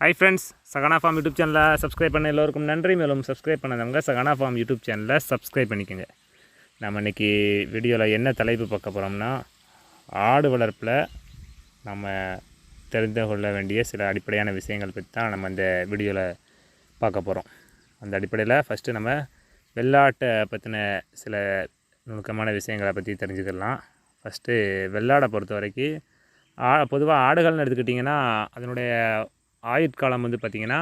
Hi friends Sagana farm YouTube சேனலை subscribe பண்ண எல்லோருக்கும் நன்றி. மேலும் சப்ஸ்கிரைப் பண்ணதவங்க சகனா ஃபார்ம் யூடியூப் சேனலை சப்ஸ்கிரைப் பண்ணிக்கோங்க. நம்ம இன்றைக்கி வீடியோவில் என்ன தலைப்பு பார்க்க போகிறோம்னா ஆடு வளர்ப்பில் நம்ம தெரிந்து கொள்ள வேண்டிய சில அடிப்படையான விஷயங்கள் பற்றி தான் நம்ம இந்த வீடியோவில் பார்க்க போகிறோம் அந்த அடிப்படையில் ஃபஸ்ட்டு நம்ம வெள்ளாட்டை பற்றின சில நுணுக்கமான விஷயங்களை பற்றி தெரிஞ்சுக்கலாம். ஃபஸ்ட்டு வெள்ளாடை பொறுத்த வரைக்கும் ஆ பொதுவாக ஆடுகள்னு எடுத்துக்கிட்டிங்கன்னா அதனுடைய ஆயுட்காலம் வந்து பார்த்திங்கன்னா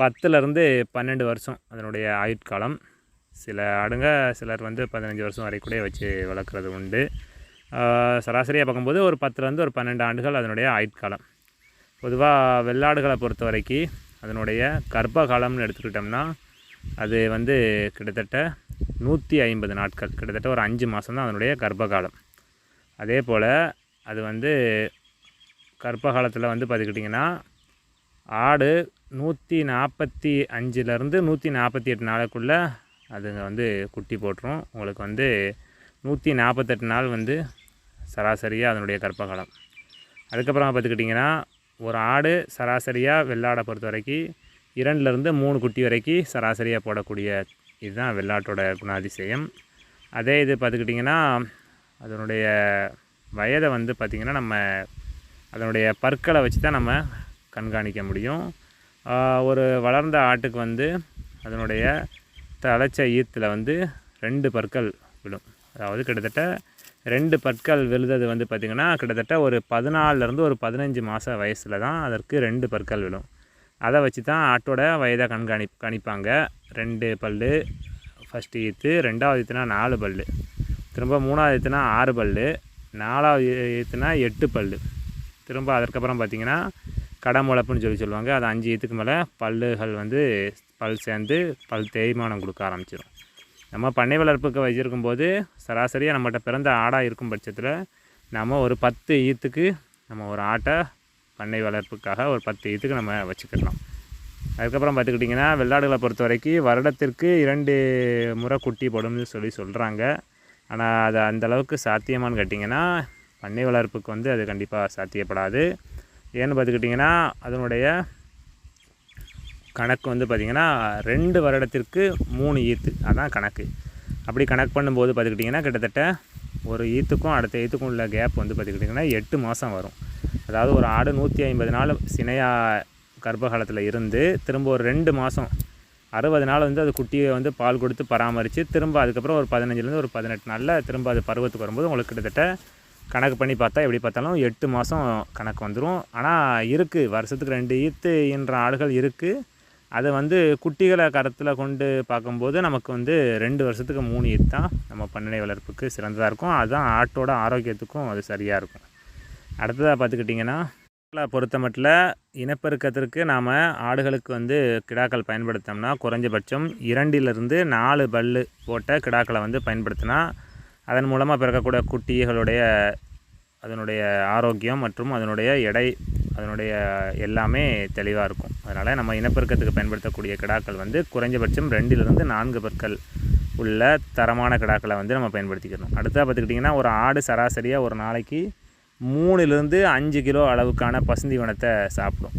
பத்துலேருந்து பன்னெண்டு வருஷம் அதனுடைய ஆயுட்காலம். சில ஆடுங்க சிலர் வந்து பதினஞ்சு வருஷம் வரை கூட வச்சு வளர்க்குறது உண்டு. சராசரியாக பார்க்கும்போது ஒரு பத்துலேருந்து ஒரு பன்னெண்டு ஆண்டுகள் அதனுடைய ஆயுட்காலம். பொதுவாக வெள்ளாடுகளை பொறுத்த வரைக்கும் அதனுடைய கர்ப்ப காலம்னு எடுத்துக்கிட்டோம்னா அது வந்து கிட்டத்தட்ட நூற்றி ஐம்பது நாட்கள். கிட்டத்தட்ட ஒரு அஞ்சு மாதம் தான் அதனுடைய கர்ப்ப காலம் அதே போல் அது வந்து கர்ப்ப காலத்தில் வந்து பார்த்துக்கிட்டிங்கன்னா ஆடு நூற்றி நாற்பத்தி அஞ்சுலேருந்து நூற்றி நாற்பத்தி எட்டு நாளுக்குள்ளே அதுங்க வந்து குட்டி போட்டுரும். உங்களுக்கு வந்து நூற்றி நாற்பத்தெட்டு நாள் வந்து சராசரியாக அதனுடைய கர்ப்ப காலம் அதுக்கப்புறம் பார்த்துக்கிட்டிங்கன்னா ஒரு ஆடு சராசரியாக வெள்ளாடை பொறுத்த வரைக்கும் இரண்டுலேருந்து மூணு குட்டி வரைக்கும் சராசரியாக போடக்கூடிய இதுதான் வெள்ளாட்டோட குணாதிசயம். அதே இது பார்த்துக்கிட்டிங்கன்னா அதனுடைய வயதை வந்து பார்த்திங்கன்னா நம்ம அதனுடைய பற்களை வச்சு தான் நம்ம கண்காணிக்க முடியும். ஒரு வளர்ந்த ஆட்டுக்கு வந்து அதனுடைய தலைச்ச ஈத்தில் வந்து ரெண்டு பற்கள் விழும். அதாவது கிட்டத்தட்ட ரெண்டு பற்கள் விழுந்தது வந்து பார்த்திங்கன்னா கிட்டத்தட்ட ஒரு பதினாலருந்து ஒரு பதினஞ்சு மாத வயசில் தான் அதற்கு ரெண்டு பற்கள் விழும். அதை வச்சு தான் ஆட்டோட வயதை கண்காணி கணிப்பாங்க. ரெண்டு பல் ஃபஸ்ட்டு ஈத்து ரெண்டாவது ஈத்துனா நாலு பல் திரும்ப மூணாவது ஈத்துனா ஆறு பல் நாலாவது ஈத்துனா எட்டு பல் திரும்ப அதற்கப்புறம் பார்த்திங்கன்னா கடமுளப்புன்னு சொல்லி சொல்லுவாங்க. அது அஞ்சு ஈத்துக்கு மேலே பல்லுகள் வந்து பல் சேர்ந்து பல் தேய்மானம் கொடுக்க ஆரம்பிச்சிடும் நம்ம பண்ணை வளர்ப்புக்கு வச்சுருக்கும் போது சராசரியாக நம்மகிட்ட பிறந்த ஆடாக இருக்கும் பட்சத்தில் நம்ம ஒரு பத்து ஈத்துக்கு நம்ம ஒரு ஆட்டை பண்ணை வளர்ப்புக்காக ஒரு பத்து ஈத்துக்கு நம்ம வச்சுக்கிடலாம். அதுக்கப்புறம் பார்த்துக்கிட்டிங்கன்னா வெள்ளாடுகளை பொறுத்த வரைக்கும் வருடத்திற்கு இரண்டு முறை குட்டி போடும்னு சொல்லி சொல்கிறாங்க ஆனால் அது அந்தளவுக்கு சாத்தியமானு கேட்டிங்கன்னா பண்ணை வளர்ப்புக்கு வந்து அது கண்டிப்பாக சாத்தியப்படாது. ஏன்னு பார்த்துக்கிட்டிங்கன்னா அதனுடைய கணக்கு வந்து பார்த்திங்கன்னா ரெண்டு வருடத்திற்கு மூணு ஈத்து. அதான் கணக்கு. அப்படி கணக்கு பண்ணும்போது பார்த்துக்கிட்டிங்கன்னா கிட்டத்தட்ட ஒரு ஈத்துக்கும் அடுத்த ஈத்துக்கும் உள்ள கேப் வந்து பார்த்துக்கிட்டிங்கன்னா எட்டு மாதம் வரும். அதாவது ஒரு ஆடு நூற்றி ஐம்பது நாள் சினையா கர்ப்பகாலத்தில் இருந்து திரும்ப ஒரு ரெண்டு மாதம் அறுபது நாள் வந்து அது குட்டியை வந்து பால் கொடுத்து பராமரித்து திரும்ப அதுக்கப்புறம் ஒரு பதினஞ்சுலேருந்து ஒரு பதினெட்டு நாளில் திரும்ப அது பருவத்துக்கு வரும்போது உங்களுக்கு கிட்டத்தட்ட கணக்கு பண்ணி பார்த்தா எப்படி பார்த்தாலும் எட்டு மாதம் கணக்கு வந்துடும் ஆனால் இருக்குது வருஷத்துக்கு ரெண்டு ஈத்து என்ற ஆடுகள் இருக்குது அதை வந்து குட்டிகளை கரத்தில் கொண்டு பார்க்கும்போது நமக்கு வந்து ரெண்டு வருஷத்துக்கு மூணு ஈத் தான் நம்ம பண்ணை வளர்ப்புக்கு சிறந்ததாக இருக்கும். அதுதான் ஆட்டோட ஆரோக்கியத்துக்கும் அது சரியாக இருக்கும். அடுத்ததாக பார்த்துக்கிட்டிங்கன்னா பொறுத்த மட்டில் இனப்பெருக்கத்திற்கு நாம் ஆடுகளுக்கு வந்து கிடாக்கள் பயன்படுத்தோம்னா குறைஞ்சபட்சம் இரண்டிலிருந்து நாலு பல் போட்ட கிடாக்களை வந்து பயன்படுத்தினா அதன் மூலமாக பிறக்கக்கூடிய குட்டிகளுடைய அதனுடைய ஆரோக்கியம் மற்றும் அதனுடைய எடை அதனுடைய எல்லாமே தெளிவாக இருக்கும். அதனால் நம்ம இனப்பெருக்கத்துக்கு பயன்படுத்தக்கூடிய கிடாக்கள் வந்து குறைஞ்சபட்சம் ரெண்டிலிருந்து நான்கு பற்கள் உள்ள தரமான கிடாக்களை வந்து நம்ம பயன்படுத்திக்கணும். அடுத்ததாக பார்த்துக்கிட்டிங்கன்னா ஒரு ஆடு சராசரியாக ஒரு நாளைக்கு மூணுலேருந்து அஞ்சு கிலோ அளவுக்கான பசுந்தீவனத்தை சாப்பிடும்.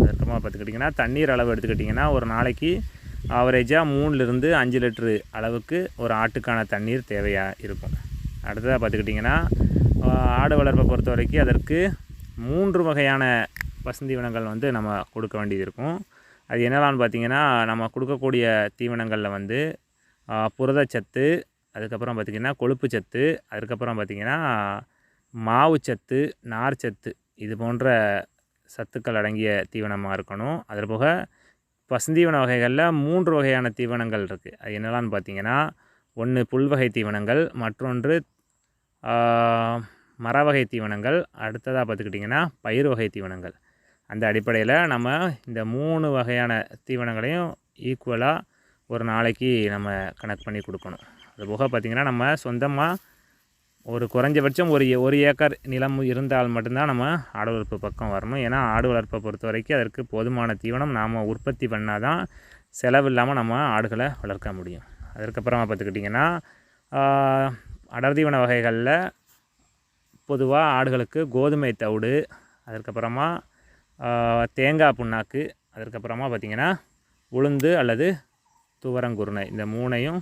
அதுக்கப்புறமா பார்த்துக்கிட்டிங்கன்னா தண்ணீர் அளவு எடுத்துக்கிட்டிங்கன்னா ஒரு நாளைக்கு ஆவரேஜாக மூணுலேருந்து அஞ்சு லிட்ரு அளவுக்கு ஒரு ஆட்டுக்கான தண்ணீர் தேவையாக இருக்கும். அடுத்ததாக பார்த்துக்கிட்டிங்கன்னா ஆடு வளர்ப்பை பொறுத்த வரைக்கும் அதற்கு மூன்று வகையான பசுந்தீவனங்கள் வந்து நம்ம கொடுக்க வேண்டியது இருக்கும். அது என்னெல்லாம்னு பார்த்திங்கன்னா நம்ம கொடுக்கக்கூடிய தீவனங்களில் வந்து புரதச்சத்து அதுக்கப்புறம் பார்த்திங்கன்னா கொழுப்பு சத்து அதுக்கப்புறம் பார்த்திங்கன்னா மாவுச்சத்து நார்ச்சத்து இது போன்ற சத்துக்கள் அடங்கிய தீவனமாக இருக்கணும். அதில் போக பசுந்தீவன வகைகளில் மூன்று வகையான தீவனங்கள் இருக்குது அது என்னெல்லாம்னு பார்த்தீங்கன்னா ஒன்று புல்வகை தீவனங்கள் மற்றொன்று மரவகை தீவனங்கள் அடுத்ததாக பார்த்துக்கிட்டிங்கன்னா பயிர் வகை தீவனங்கள். அந்த அடிப்படையில் நம்ம இந்த மூணு வகையான தீவனங்களையும் ஈக்குவலாக ஒரு நாளைக்கு நம்ம கனெக்ட் பண்ணி கொடுக்கணும். அதுபோக பார்த்திங்கன்னா நம்ம சொந்தமாக ஒரு குறைஞ்சபட்சம் ஒரு ஒரு ஏக்கர் நிலம் இருந்தால் மட்டும்தான் நம்ம ஆடு வளர்ப்பு பக்கம் வரணும். ஏன்னா ஆடு வளர்ப்பை பொறுத்த வரைக்கும் அதற்கு போதுமான தீவனம் நாம் உற்பத்தி பண்ணால் தான் செலவு இல்லாமல் நம்ம ஆடுகளை வளர்க்க முடியும். அதுக்கப்புறமா பார்த்துக்கிட்டிங்கன்னா அடர் தீவன வகைகளில் பொதுவாக ஆடுகளுக்கு கோதுமை தவிடு அதுக்கப்புறமா தேங்காய் புண்ணாக்கு அதற்கப்புறமா பார்த்திங்கன்னா உளுந்து அல்லது துவரங்குருணை இந்த மூணையும்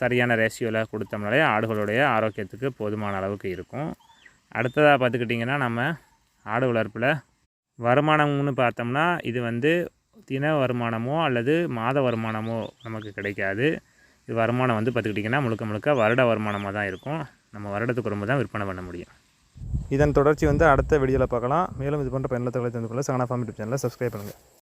சரியான ரேஷியோவில் கொடுத்தோம்னாலே ஆடுகளுடைய ஆரோக்கியத்துக்கு போதுமான அளவுக்கு இருக்கும். அடுத்ததாக பார்த்துக்கிட்டிங்கன்னா நம்ம ஆடு வளர்ப்பில் வருமானம்னு பார்த்தோம்னா இது வந்து தின வருமானமோ அல்லது மாத வருமானமோ நமக்கு கிடைக்காது. இது வருமானம் வந்து பார்த்துக்கிட்டிங்கன்னா முழுக்க முழுக்க வருட வருமானமாக தான் இருக்கும். நம்ம வருடத்துக்கு ரொம்ப தான் விற்பனை பண்ண முடியும். இதன் தொடர்ச்சி வந்து அடுத்த வீடியோவில் பார்க்கலாம். மேலும் இது போன்ற பயனுள்ள தகவலை தெரிந்து கொள்ள சகனா ஃபார்ம் யூடியூப் சேனலில் சப்ஸ்கிரைப் பண்ணுங்கள்